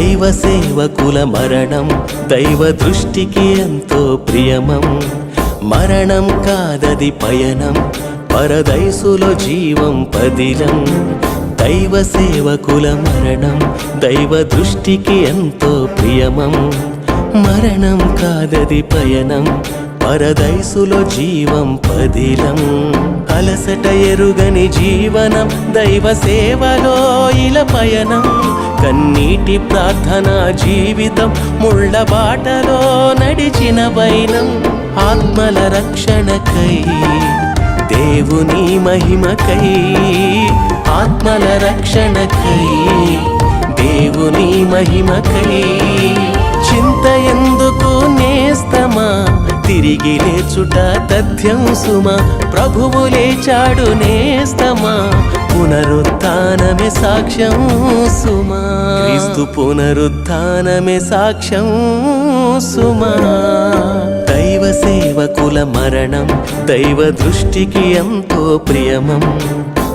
దైవ సేవకుల మరణం దైవ దృష్టికి ఎంతో ప్రియమం. మరణం కాదది పయనం పరదైసులో జీవం పదిలం. దైవ సేవకుల మరణం దైవ దృష్టికి ఎంతో ప్రియమం. మరణం కాదది పయనం పరదైసులో జీవం పదిలం. అలసట ఎరుగని జీవనం దైవ సేవలో ఇల పయనం. కన్నీటి ప్రార్థన జీవితం ముళ్ళ బాటలో నడిచిన వైనం. ఆత్మల రక్షణకై దేవుని మహిమకై ఆత్మల రక్షణకై దేవుని మహిమకై. చింత ఎందుకు నేస్తమా? తిరిగి లేచుట తథ్యం సుమా. ప్రభువు లేచాడు నేస్తమా. పునరుత్నమే సాక్ష్యం సుమా. క్రీస్తు పునరుత్నమే సాక్ష్యం సుమా. దైవ సేవకుల మరణం దైవ దృష్టికి ఎంతో ప్రియమం.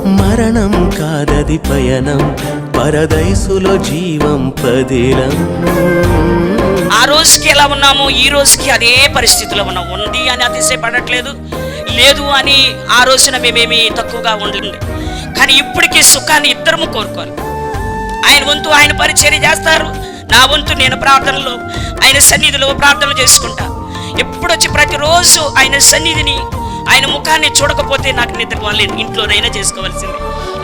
మరణం కాదది పయనం పరదైసులో జీవం పదిలం. ఆ రోజుకి ఎలా ఉన్నామో? ఈ రోజుకి అదే పరిస్థితిలో ఉన్నాం ఉంది అని అతిశయపడట్లేదు. లేదు అని ఆ రోజున మేమేమి తక్కువగా ఉండండి కానీ ఇప్పటికీ సుఖాన్ని ఇద్దరము కోరుకోవాలి. ఆయన వంతు ఆయన పరిచర్య చేస్తారు. నా వంతు నేను ప్రార్థనలో ఆయన సన్నిధిలో ప్రార్థనలు చేసుకుంటా. ఎప్పుడొచ్చి ప్రతిరోజు ఆయన సన్నిధిని ఆయన ముఖాన్ని చూడకపోతే నాకు నిద్ర పోలేదు. ఇంట్లోనైనా చేసుకోవాల్సింది.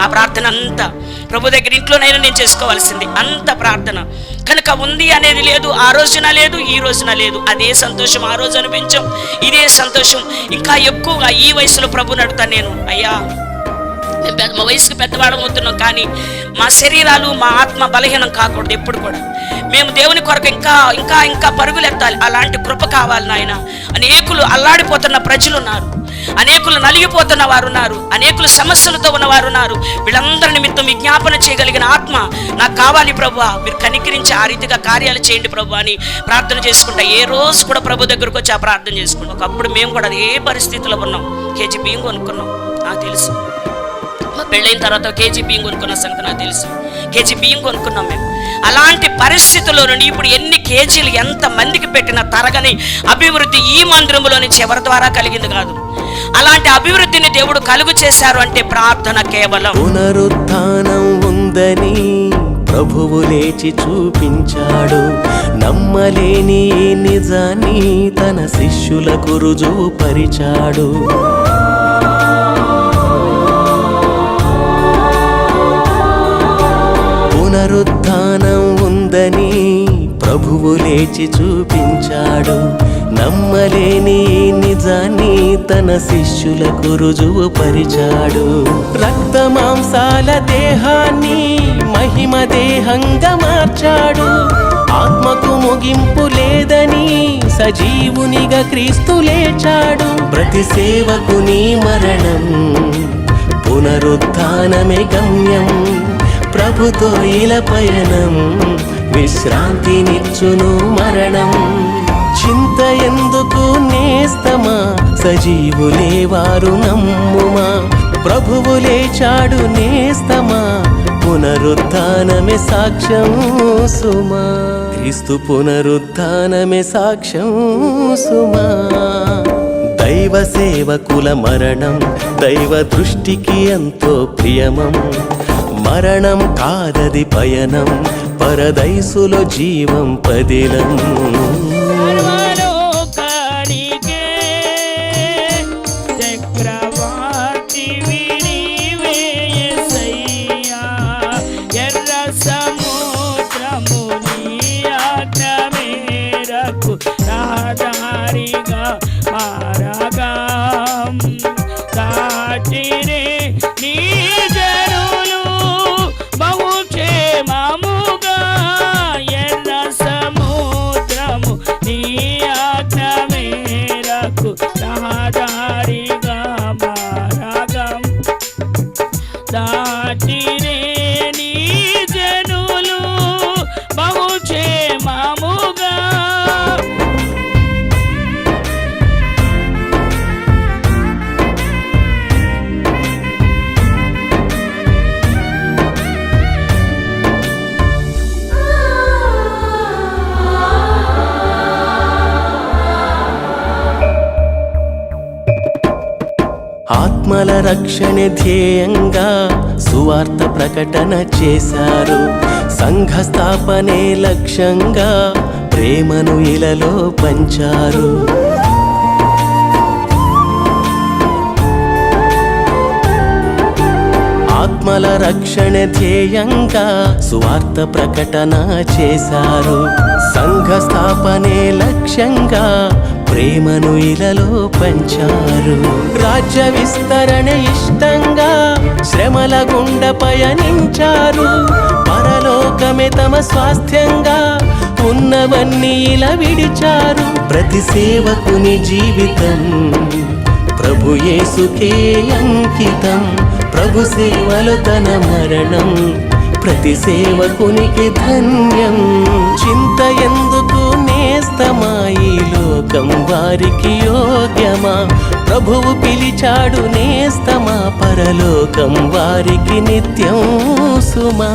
ఆ ప్రార్థన అంతా. ప్రభు దగ్గర ఇంట్లోనైనా నేను చేసుకోవాల్సింది. అంత ప్రార్థన. కనుక ఉంది అనేది లేదు ఆ రోజున లేదు ఈ రోజున లేదు. అదే సంతోషం ఆ రోజు అనిపించాం ఇదే సంతోషం. ఇంకా ఎక్కువగా ఈ వయసులో ప్రభు నడుతాను నేను. అయ్యా పెద్ద మా వయసుకు పెద్దవాళ్ళం అవుతున్నాం కానీ మా శరీరాలు మా ఆత్మ బలహీనం కాకూడదు ఎప్పుడు కూడా. మేము దేవుని కొరకు ఇంకా ఇంకా ఇంకా పరుగులు ఎత్తాలి అలాంటి కృప కావాలి నాయన. అనేకులు అల్లాడిపోతున్న ప్రజలు ఉన్నారు అనేకులు నలిగిపోతున్న వారు ఉన్నారు అనేకులు సమస్యలతో ఉన్నవారు ఉన్నారు వీళ్ళందరి నిమిత్తం విజ్ఞాపన చేయగలిగిన ఆత్మ నాకు కావాలి ప్రభు మీరు కనికరించి ఆ రీతిగా కార్యాలు చేయండి ప్రభు అని ప్రార్థన చేసుకుంటా. ఏ రోజు కూడా ప్రభు దగ్గరకు వచ్చి ఆ ప్రార్థన చేసుకుంటాం. ఒకప్పుడు మేము కూడా ఏ పరిస్థితిలో ఉన్నాం. కేజీ బియ్యం కొనుక్కున్నాం. నాకు తెలుసు. పెళ్ళైన తర్వాత కేజీ బియ్యం కొనుక్కున్న సంగతి నాకు తెలుసు. కేజీ బియ్యం కొనుక్కున్నాం మేము. అలాంటి పరిస్థితుల్లో నుండి ఇప్పుడు ఎన్ని కేజీలు ఎంత మందికి పెట్టిన తరగని అభివృద్ధి ఈ మందిరంలో నుంచి ఎవరి ద్వారా కలిగింది కాదు. అలాంటి అభివృద్ధిని దేవుడు కలుగు చేశారు అంటే ప్రార్థన కేవలం. పునరుత్నం ఉందని ప్రభువు లేచి చూపించాడు. నమ్మలేని నిజాన్ని తన శిష్యులకు రుజువు పరిచాడు తన శిష్యులకు రుజువు పరిచాడు. రక్త మాంసాల దేహాన్ని మహిమ దేహంగా మార్చాడు. ఆత్మకు ముగింపు లేదని సజీవునిగా క్రీస్తు లేచాడు. ప్రతి సేవకుని మరణం పునరుత్నమే గమ్యం. ప్రభుతో ఇల పయనం విశ్రాంతినిచ్చును మరణం. చింత ఎందుకు నేస్తమా? సజీవులే వారు నమ్ముమా? ప్రభువు లేచాడు నేస్తమా? పునరుత్నమే సాక్ష్యం సుమా. క్రీస్తు పునరుత్నమే సాక్ష్యం సుమా. దైవ సేవకుల మరణం దైవ దృష్టికి ఎంతో ప్రియమం. మరణం కాదది పయనం పరదైసులో జీవం పదిలం. ఆత్మల రక్షణ ధ్యేయంగా సువార్త ప్రకటన చేశారు. సంఘ స్థాపనే లక్ష్యంగా ప్రేమను ఇలలో పంచారు. ఆత్మల రక్షణ ధ్యేయంగా సువార్త ప్రకటన చేశారు. సంఘ స్థాపనే లక్ష్యంగా ప్రేమను ఇలలో పంచారు. రాజ్య విస్తరణ ఇష్టంగా శ్రమల గుండ పయనించారు. పరలోకమే తమ స్వాస్థ్యంగా ఉన్నవన్నీ ఇలా విడిచారు. ప్రతి సేవకుని జీవితం ప్రభు యేసుకే అంకితం. ప్రభు సేవలు తన మరణం ప్రతి సేవకునికి ధన్యం. చింత ఎందుకు నేస్తమా? ఈ లోకం వారికి యోగ్యమా? ప్రభువు పిలిచాడు నేస్తమా? పరలోకం వారికి నిత్యం సుమా?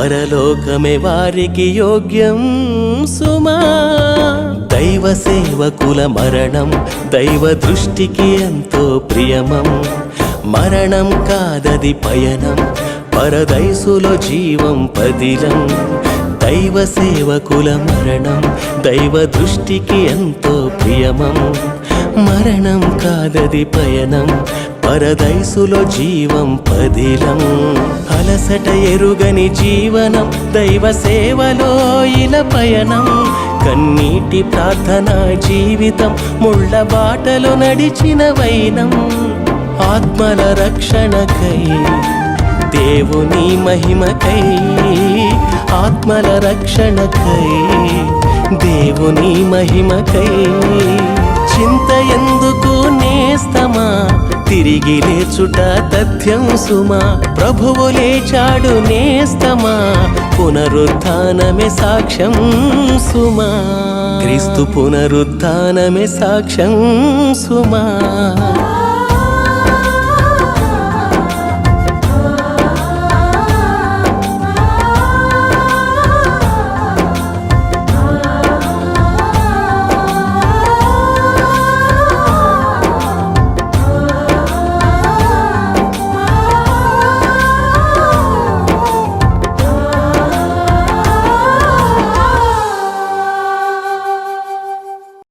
పరలోకమే వారికి యోగ్యం సుమా? దైవ సేవకుల మరణం దైవ దృష్టికి ఎంతో ప్రియమం. మరణం కాదది పయనం పరదైసులో జీవం పదిలం. దైవ సేవకుల మరణం దైవ దృష్టికి ఎంతో ప్రియమం. మరణం కాదది పయనం పరదైసులో జీవం పదిలం. అలసట ఎరుగని జీవనం దైవ సేవలో ఇల పయనం. కన్నీటి ప్రార్థన జీవితం ముళ్ళ బాటలో నడిచిన వైనం. ఆత్మల రక్షణకై దేవుని మహిమకై ఆత్మల రక్షణకై దేవుని మహిమకై. చింత ఎందుకు నేస్తమా? తిరిగి లేచుట తథ్యం సుమా? ప్రభువు లేచాడు నేస్తమా? పునరుత్నమే సాక్ష్యం సుమా? క్రీస్తు పునరుత్నమే సాక్ష్యం సుమా?